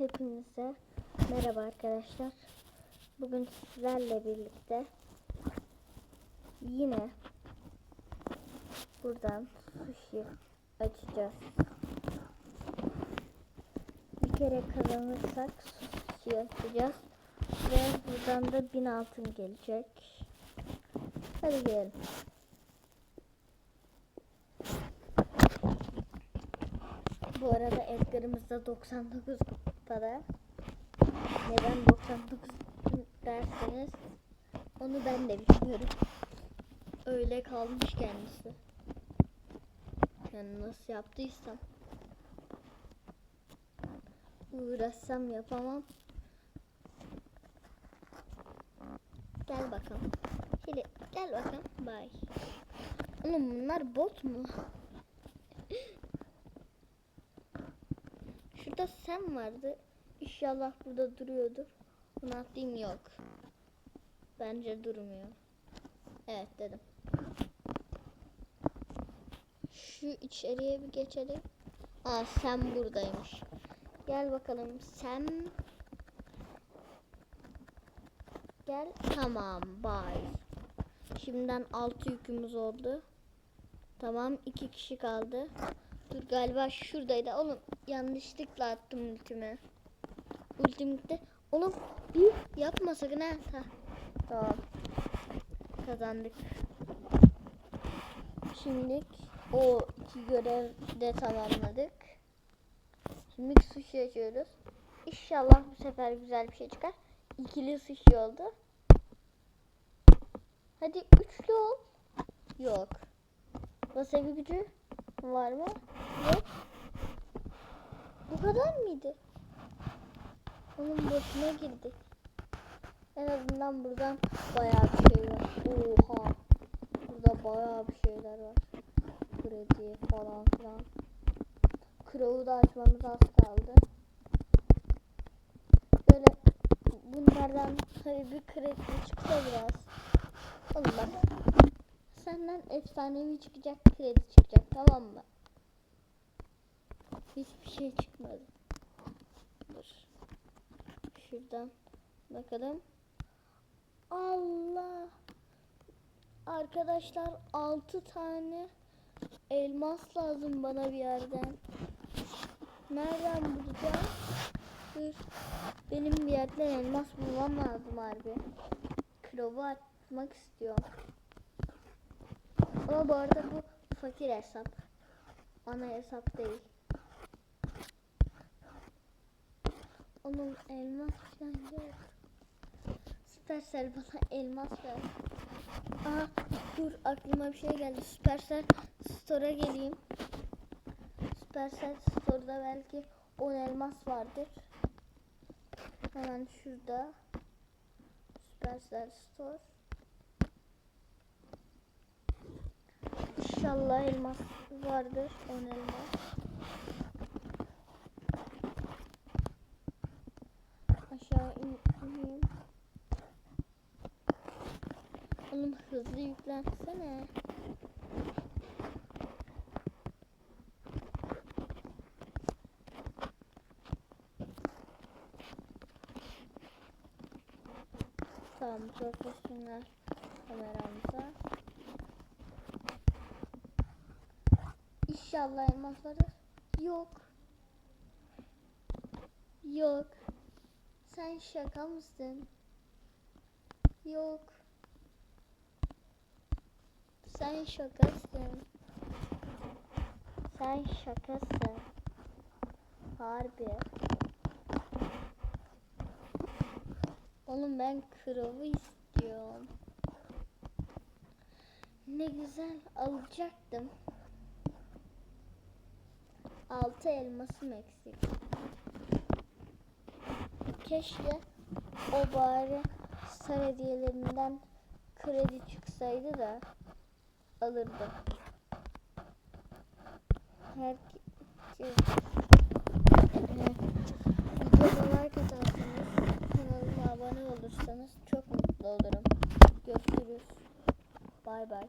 Hepinize merhaba arkadaşlar. Bugün sizlerle birlikte yine buradan sushi açacağız. Bir kere kazanırsak sushi açacağız. Ve buradan da 1000 altın gelecek. Hadi gidelim. Bu arada Edgar'ımız da 99 kupada. Neden 99 derseniz onu ben de bilmiyorum. Öyle kalmış kendisi. Yani nasıl yaptıysam. Uğraşsam yapamam. Gel bakalım. Şimdi gel bakalım. Bye. Oğlum bunlar bot mu? Şurada sen vardı. İnşallah burada duruyordur. Bunu atlayayım yok. Bence durmuyor. Evet dedim. Şu içeriye bir geçelim. Aa sen buradaymış. Gel bakalım sen. Gel. Tamam bye. Şimdiden altı yükümüz oldu. Tamam iki kişi kaldı. Dur galiba şuradaydı. Oğlum yanlışlıkla attım ultimi. Ultim gitti. Oğlum yapma sakın ha. ha. Tamam. Kazandık. Şimdi o iki görev de tamamladık. Şimdi sushi açıyoruz. İnşallah bu sefer güzel bir şey çıkar. İkili sushi oldu. Hadi üçlü ol. Yok. Wasabi gücü var mı? Yok. Bu kadar mıydı? Onun botuna girdik. En azından buradan bayağı bir şey var. Oha. Burada bayağı bir şeyler var. Kredi falan filan. Crow'u da açmamız az kaldı. Böyle bunlardan tabii bir kredi çıksa biraz. Oğlum bak. Senden efsanevi çıkacak kredi çıkacak tamam mı? Hiçbir şey çıkmadı. Dur. Şuradan bakalım. Allah. Arkadaşlar 6 tane elmas lazım bana bir yerden. Nereden bulacağım? Dur. Benim bir yerden elmas bulmam lazım harbi. Klovu atmak istiyorum. Ama bu arada bu fakir hesap. Ana hesap değil. Onun elmas falan yok. Süpersel bana elmas ver. Aha dur aklıma bir şey geldi. Süpersel Store'a geleyim. Süpersel Store'da belki 10 elmas vardır. Hemen şurada. Süpersel Store. İnşallah elmas vardır. 10 elmas. Yüklensene. Tamam profesyonel kameramıza. İnşallah elmas vardır. Yok. Yok. Sen şaka mısın? Yok. Sen şakasın. Sen şakasın. Harbi. Oğlum ben krovu istiyorum. Ne güzel alacaktım. Altı elmasım eksik. Keşke o bari star hediyelerinden kredi çıksaydı da alırdım. Herkes videoma like atarsanız kanalıma abone olursanız çok mutlu olurum. Görüşürüz. Bay bay.